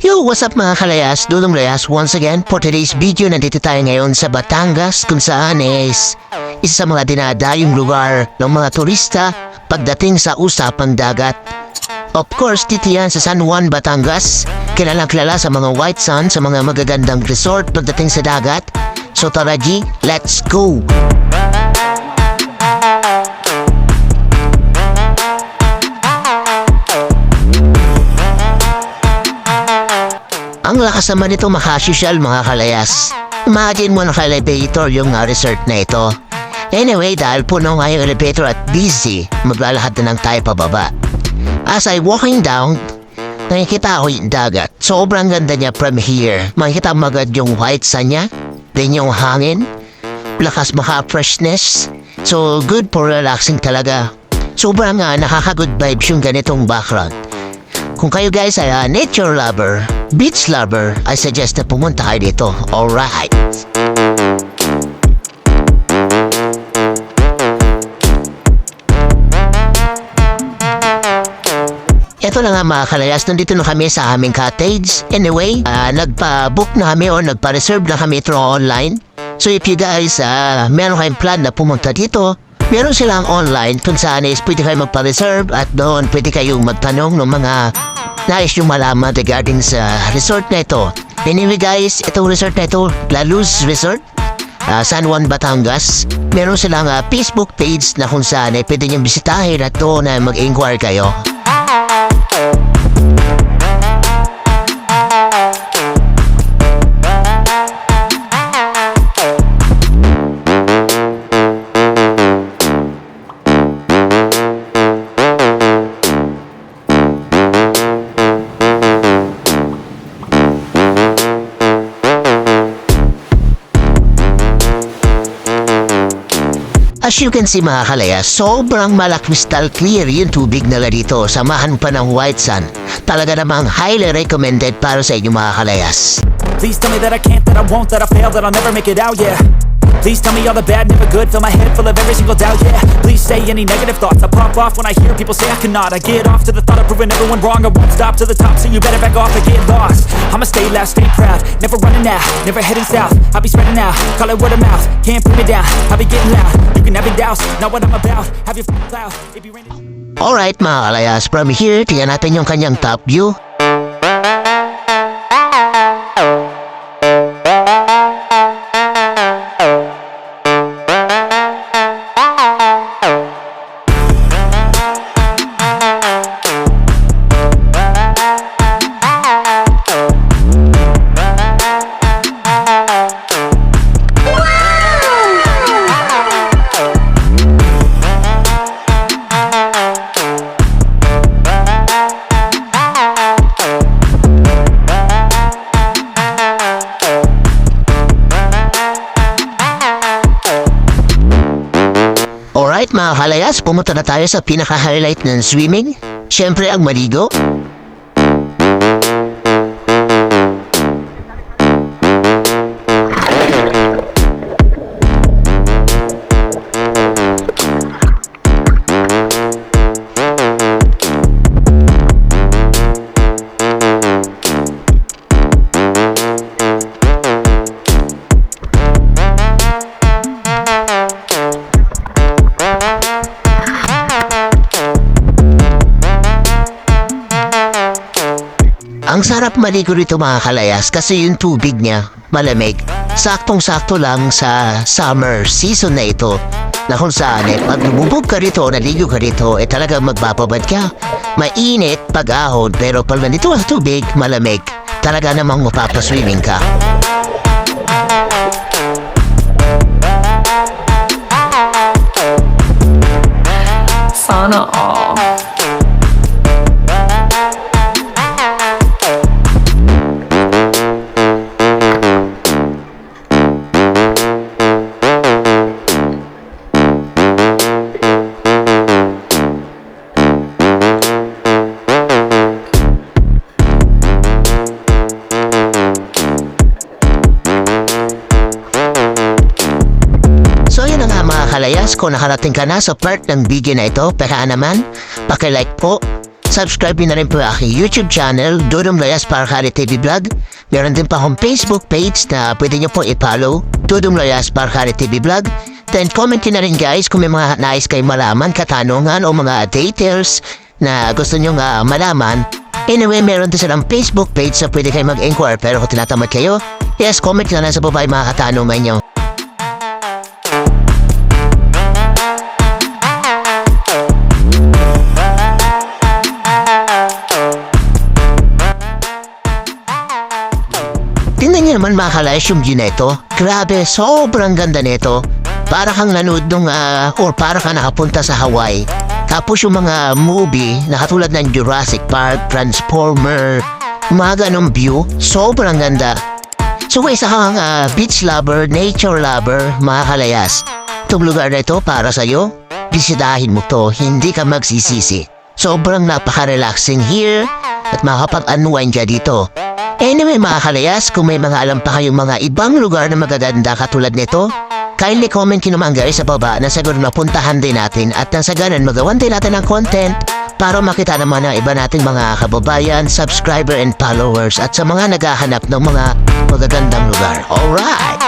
Yo, what's up mga kalayas? Dudong Layas once again for today's video. Nandito tayo ngayon sa Batangas kung saan is isa sa mga dinadayong lugar ng mga turista pagdating sa usapang dagat. Of course, dito yan sa San Juan, Batangas. Kilalang kilala sa mga white sand, sa mga magagandang resort pagdating sa dagat. So tara G, let's go! Ang lakas naman nito makasosyal mga kalayas. Imagine mo na elevator yung uh, resort na ito. Anyway, dahil puno nga yung elevator at busy, maglalakad na lang tayo pababa. As I walking down, nakikita ko yung dagat. Sobrang ganda niya from here. Makikita mo agad yung white sun niya, then yung hangin, lakas maka-freshness. So, good for relaxing talaga. Sobrang nga nakaka-good vibes yung ganitong background. Kung kayo guys ay ah, nature lover, beach lover, I suggest na pumunta kayo dito. Alright. Ito na nga mga kalayas, nandito na kami sa aming cottage. Anyway, ah, nagpa-book na kami o nagpa-reserve na kami through online. So if you guys, ah, meron kayong plan na pumunta dito, meron silang online kung saan is pwede kayo magpa-reserve at doon pwede kayong magtanong ng mga nais yung malaman regarding sa resort na ito. Anyway guys, itong resort na ito, La Luz Resort, ah, San Juan, Batangas. Meron silang ah, Facebook page na kung saan ay pwede niyong bisitahin at doon na mag-inquire kayo. As you can see mga kalaya, sobrang malakristal clear yung tubig nila dito. Samahan pa ng white sun. Talaga namang highly recommended para sa inyo mga kalayas. Please tell me that I can't, that I won't, that I fail, that I'll never make it out, yeah Please tell me all the bad, never good, fill my head full of every single doubt, yeah Please say any negative thoughts, I pop off when I hear people say I cannot. I get off to the thought of proving everyone wrong, I won't stop to the top So you better back off and get lost. I'ma stay loud, stay proud, never running out, never heading south. I'll be spreading out, call it word of mouth, can't put me down I'll be getting loud, you can have your doubts, not what I'm about. Have your f***ing cloud, it Alright mga kalayas, from here, tingnan natin yung kanyang top view. Mga kalayas, pumunta na tayo sa pinaka-highlight ng swimming. Siyempre ang maligo. Ang sarap maligo rito mga kalayas kasi yung tubig niya malamig. Saktong-sakto lang sa summer season na ito na kung saan eh, pag lumubog ka rito, naligo ka rito, eh talagang magbababad ka. Mainit pag ahon pero pag nandito sa tubig, malamig. Talaga namang mapapaswimming ka. Kung nakarating ka na sa part ng video na ito, pera naman, pakilike po, subscribe na rin po aking YouTube channel, Dudong Loyas para Kari TV Vlog. Meron din pa akong Facebook page na pwede nyo po i-follow, Dudong Loyas para Kari TV Vlog. Then comment na rin guys kung may mga nais kayo malaman, katanungan o mga details na gusto nyo nga malaman. Anyway, meron din silang Facebook page na pwede kayo mag-inquire pero kung tinatamad kayo, yes, comment na lang sa baba yung mga katanungan nyo. View nito. Grabe, sobrang ganda nito. Para kang nanood nung, ah, or para kang nakapunta sa Hawaii. Tapos yung mga movie na katulad ng Jurassic Park, Transformer, mga ganong view, sobrang ganda. So isa kang ah, beach lover, nature lover, mga kalayas, itong lugar na ito para sa'yo, bisitahin mo to, hindi ka magsisisi. Sobrang napaka-relaxing here at makapag-unwind ka dito. Anyway mga kalayas, kung may mga alam pa kayong mga ibang lugar na magaganda katulad nito, kindly comment naman guys sa baba na siguro mapuntahan din natin at nang sa ganun magawan din natin ng content para makita naman ang iba nating mga kababayan, subscriber and followers at sa mga naghahanap ng mga magagandang lugar. Alright!